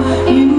you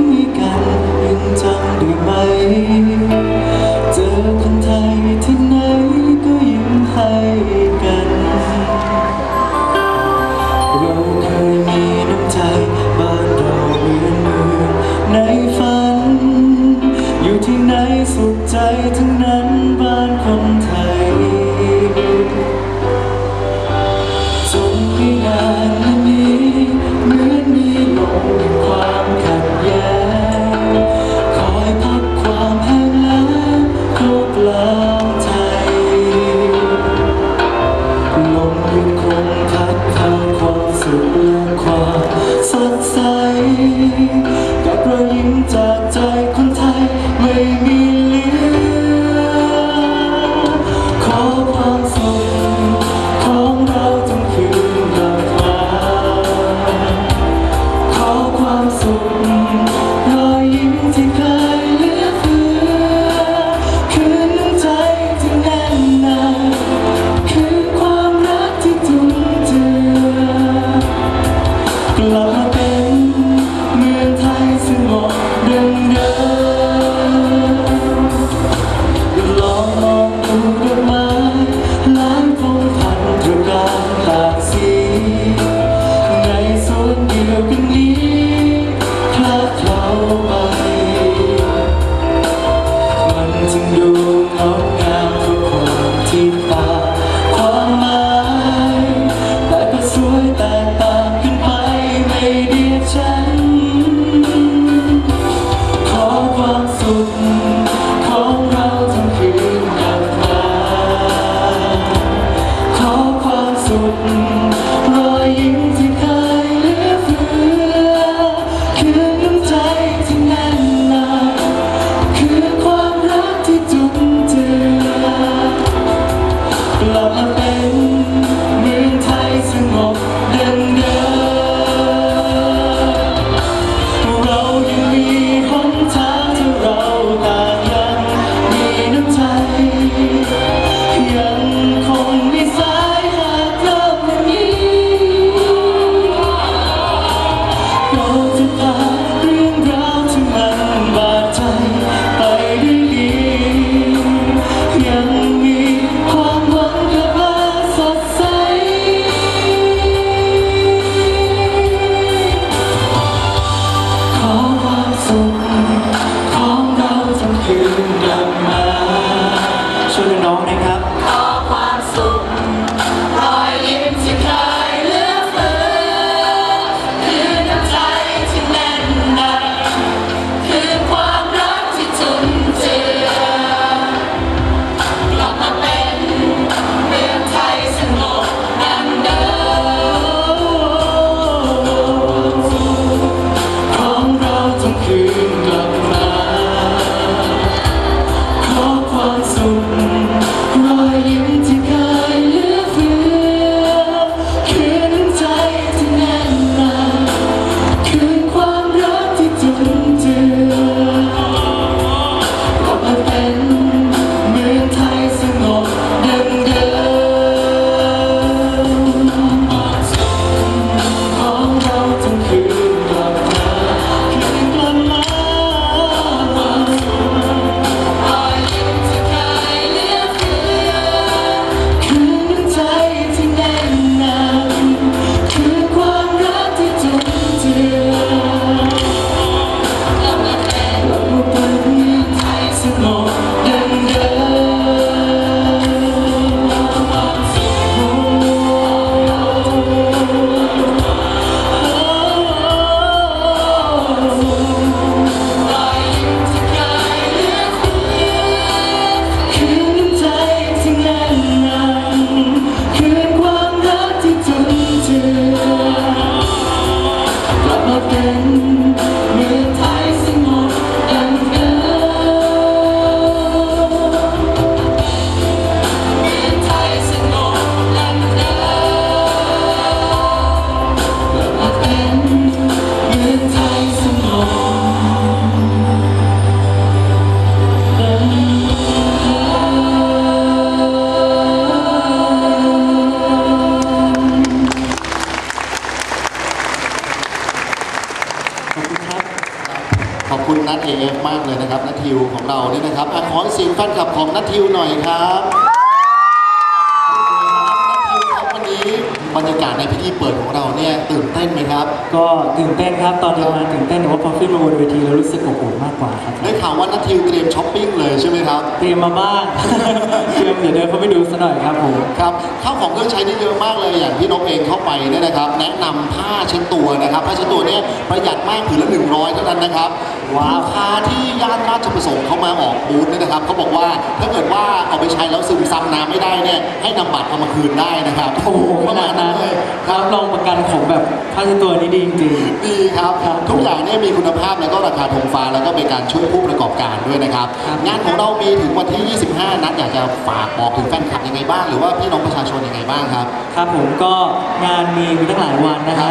ทิวของเราเนี่ยนะครับอะขอเสียงแฟนคลับของนัททิวหน่อยครับ บรรยากาศในพิธีเปิดของเราเนี่ยตื่นเต้นไหมครับ ก็ตื่นเต้นครับตอนเดินมาตื่นเต้นแต่ว่าพอขึ้นมาบนเวทีแล้วรู้สึกอบอุ่นมากกว่าครับได้ข่าวว่านัททิวเตรียมช้อปปิ้งเลยใช่ไหมครับเตรียมมาบ้างเตรียมเดี๋ยวเดินเข้าไปดูสักหน่อยครับผมครับข้าวของเครื่องใช้นี่เยอะมากเลยอย่างที่นกเองเข้าไปเนี่ยนะครับ แนะนำผ้าเช็ดตัวนะครับผ้าเช็ดตัวเนี่ยประหยัดมากผืนละ100เท่านั้นนะครับว้าวลูกค้าที่ย่านราชประสงค์เขามาออกบูธเนี่ยนะครับเขาบอกว่าถ้าเกิดว่าเอาไปใช้แล้วซึมซับน้ำไม่ได้เนี่ยให้นำบัตรเอามาคืนได้นะครับโอ้โหขนาดนั้นเลยครับรองประกันของแบบผ้าเช็ดตัวนี้ดีจริงดีครับครับทุกอย่างเนี่ยมีคุณภาพแล้วก็ราคาทงฟ้าแล้วก็เป็นการช่วยผู้ประกอบการด้วยนะครับ ครับ งานของเรามีถึงวันที่ 25 นัดอยากจะฝากบอกถึงแฟนคลับยังไงบ้าง หรือว่าพี่น้องประชาชนยังไงบ้างครับๆครับผมก็งานมีมีตั้งหลายวันนะครับอันนี้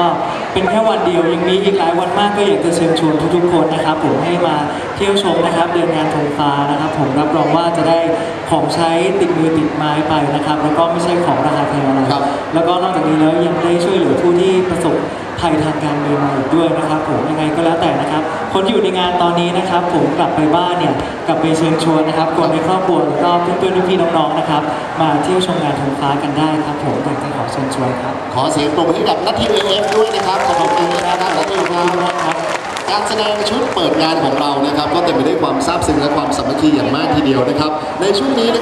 ก็เป็นแค่วันเดียวยังมีอีกหลายวันมากก็อยากจะเชิญชวนทุกๆคนนะครับ ผมให้มาเที่ยวชมนะครับ เดินงานธงฟ้านะครับ ผมรับรองว่าจะได้ของใช้ติดมือติดไม้ไปนะครับ แล้วก็ไม่ใช่ของราคาแพงอะไรครับแล้วก็นอกจากนี้แล้วยังได้ช่วยเหลือผู้ที่ประสบ ภัยทางการเงินอีกด้วยนะครับผมยังไงก็แล้วแต่นะครับ คนที่อยู่ในงานตอนนี้นะครับ ผมกลับไปบ้านเนี่ยกลับไปเชิญชวนนะครับคนในครอบครัวแล้วก็เพื่อนๆพี่ๆน้องๆนะครับ มาเที่ยวชมงานทงฟ้ากันได้ครับ ผมอยากจะขอเชิญชวนครับ ขอเสียงปรบมือให้กับนัททีเอฟด้วยนะครับขอบคุณนะครับนัททีครับการแสดงชุดเปิดงานของเรานะครับ ก็เต็มไปด้วยความซาบซึ้งและความสามัคคีอย่างมากทีเดียวนะครับ ในช่วงนี้